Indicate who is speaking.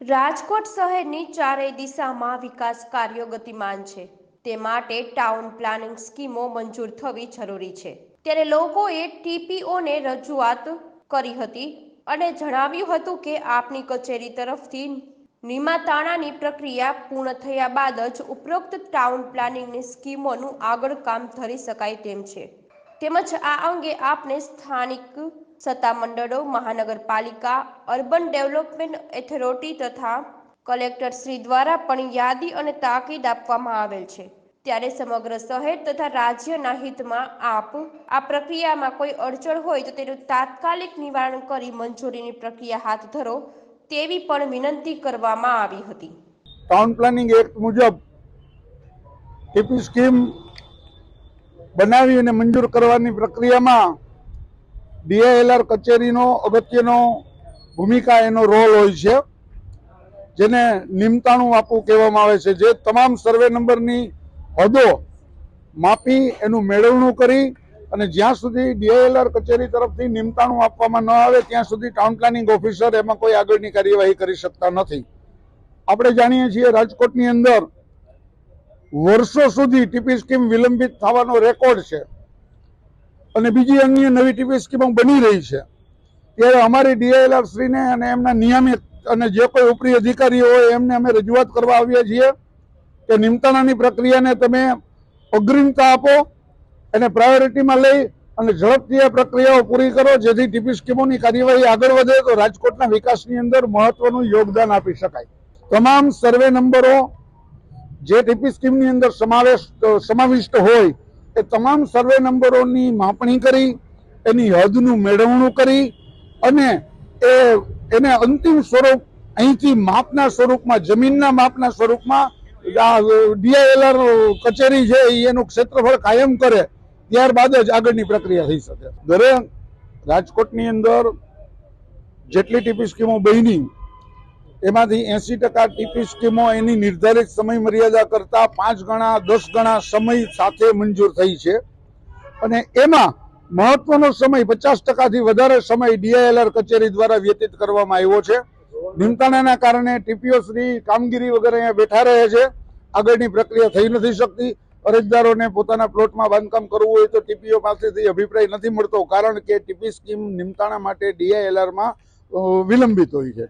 Speaker 1: રાજકોટ શહેરની ચારેય દિશામાં વિકાસ કાર્યો ગતિમાન છે. તે માટે ટાઉન પ્લાનિંગ સ્કીમો મંજૂર થવી જરૂરી છે. ત્યારે લોકોએ ટીપીઓને રજૂઆત કરી હતી અને જણાવ્યું હતું કે આપની કચેરી તરફથી નિમાતાણાની પ્રક્રિયા પૂર્ણ થયા બાદ જ ઉપરોક્ત ટાઉન પ્લાનિંગની સ્કીમોનું આગળ કામ ધરી શકાય તેમ છે. તેમજ આ અંગે આપને સ્થાનિક સત્તામંડળો, મહાનગરપાલિકા, અર્બન ડેવલપમેન્ટ એથોરિટી તથા કલેક્ટર શ્રી દ્વારા પણ યાદી અને તાકીદ આપવામાં આવેલ છે. ત્યારે સમગ્ર શહેર તથા રાજ્યના હિતમાં આપ, આ પ્રક્રિયામાં કોઈ અડચણ હોય તો તેનું તાત્કાલિક નિવારણ કરી મંજૂરીની પ્રક્રિયા હાથ ધરો તેવી પણ વિનંતી કરવામાં આવી હતી.
Speaker 2: ટાઉન પ્લાનિંગ એક્ટ મુજબ ટીપી સ્કીમ બનાવી અને મંજૂર કરવાની પ્રક્રિયામાં ડીઆઈએલઆર કચેરીનો અગત્યનો ભૂમિકા એનો રોલ હોય છે, જેને નિમતાણું આપવું કહેવામાં આવે છે, જે તમામ સર્વે નંબરની હદો માપી એનું મેળવણું કરી અને જ્યાં સુધી ડીઆઈએલઆર કચેરી તરફથી નિમતાણું આપવામાં ન આવે, ત્યાં સુધી ટાઉન પ્લાનિંગ ઓફિસર એમાં કોઈ આગળની કાર્યવાહી કરી શકતા નથી. આપણે જાણીએ છીએ રાજકોટની અંદર વર્ષો સુધી ટીપી સ્કીમ વિલંબિત થવાનો રેકોર્ડ છે. અને બીજી અન્ય નવી ટીપી સ્કીમો બની રહી છે. ત્યારે અમારી ડીઆઈએલઆર શ્રીને અને એમના નિયમિત અને જે કોઈ ઉપરી અધિકારીઓ હોય એમને અમે રજૂઆત કરવા આવીએ છીએ કે નિમતાણાની પ્રક્રિયાને તમે અગ્રિમતા આપો એને પ્રાયોરિટીમાં લઈ અને ઝડપથી આ પ્રક્રિયાઓ પૂરી કરો, જેથી ટીપી સ્કીમોની કાર્યવાહી આગળ વધે તો રાજકોટના વિકાસની અંદર મહત્વનું યોગદાન આપી શકાય. તમામ સર્વે નંબરો જે ટીપી સ્કીમની અંદર સમાવેશ સમાવિષ્ટ હોય એ તમામ સર્વે નંબરોની માપણી કરી, એની હદનું મેળવણું કરી અને એ એને અંતિમ સ્વરૂપ અહીંથી માપના સ્વરૂપમાં, જમીનના માપના સ્વરૂપમાં ડીઆઈએલઆર કચેરી છે એનું ક્ષેત્રફળ કાયમ કરે, ત્યારબાદ જ આગળની પ્રક્રિયા થઈ શકે. દરેક રાજકોટની અંદર જેટલી ટીપી સ્કીમો બની એમાંથી એસી ટકા ટીપી સ્કીમો એની નિર્ધારિત સમય મર્યાદા કરતા પાંચ ગણા, દસ ગણા સમય સાથે મંજૂર થઈ છે. અને એમાં મહત્વનો સમય પચાસ ટકાથી વધારે સમય ડીઆઈએલઆર કચેરી દ્વારા વ્યતીત કરવામાં આવ્યો છે. નિમતાણાના કારણે ટીપીઓ શ્રી કામગીરી વગેરે અહીંયા બેઠા રહે છે. આગળની પ્રક્રિયા થઈ નથી શકતી. અરજદારોને પોતાના પ્લોટમાં બાંધકામ કરવું હોય તો ટીપીઓ પાસેથી અભિપ્રાય નથી મળતો, કારણ કે ટીપી સ્કીમ નિમતાણા માટે ડીઆઈએલઆરમાં વિલંબિત હોય છે.